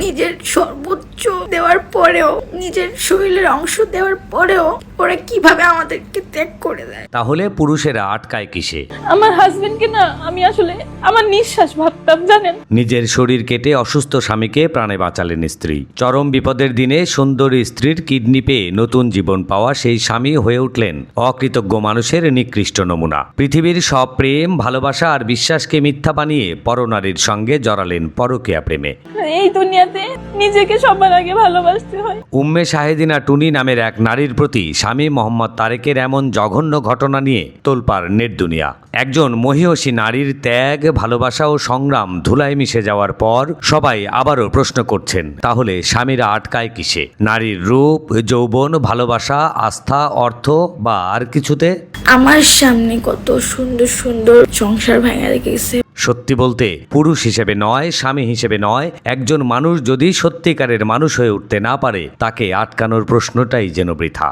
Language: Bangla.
নিজের সর্বোচ্চ দেওয়ার পরেও নিজের শরীরের অংশ দেওয়ার পরেও ওরা কীভাবে আমাদেরকে ত্যাগ করে দেয়। তাহলে পুরুষেরা আটকায় কিসে? আমার হাজবেন্ডকে না আমি আসলে আমার নিঃশ্বাস ভাবতাম জানেন? নিজের শরীর কেটে অসুস্থ স্বামীকে প্রাণে বাঁচালেন স্ত্রী। চরম বিপদের দিনে সুন্দরী স্ত্রীর কিডনি পেয়ে নতুন জীবন পাওয়া সেই স্বামী হয়ে উঠলেন অকৃতজ্ঞ মানুষের নিকৃষ্ট নমুনা। পৃথিবীর সব প্রেম ভালোবাসা আর বিশ্বাসকে মিথ্যা বানিয়ে পরনারীর সঙ্গে জড়ালেন পরকীয়া প্রেমে। এই দুনিয়াতে নিজেকে সবার আগে ভালোবাসতে হয়। উম্মে শাহেদিনা টুনি নামের এক নারীর প্রতি স্বামী মোহাম্মদ তারেকের এমন জঘন্য ঘটনা নিয়ে তোলপার নেট দুনিয়া। একজন মহিয়সী নারীর ত্যাগ ভালোবাসা ও সংগ্রাম ধুলায় মিশে যাওয়ার পর সবাই আবারও প্রশ্ন করছেন তাহলে স্বামীরা আটকায় কিসে? নারীর রূপ যৌবন ভালোবাসা আস্থা অর্থ বা আর কিছুতে? আমার সামনে কত সুন্দর সুন্দর সংসার ভাঙা রেখেছে সত্যি বলতে পুরুষ হিসেবে নয়, স্বামী হিসেবে নয়, একজন মানুষ যদি সত্যিকারের মানুষ হয়ে উঠতে না পারে, তাকে আটকানোর প্রশ্নটাই যেন বৃথা।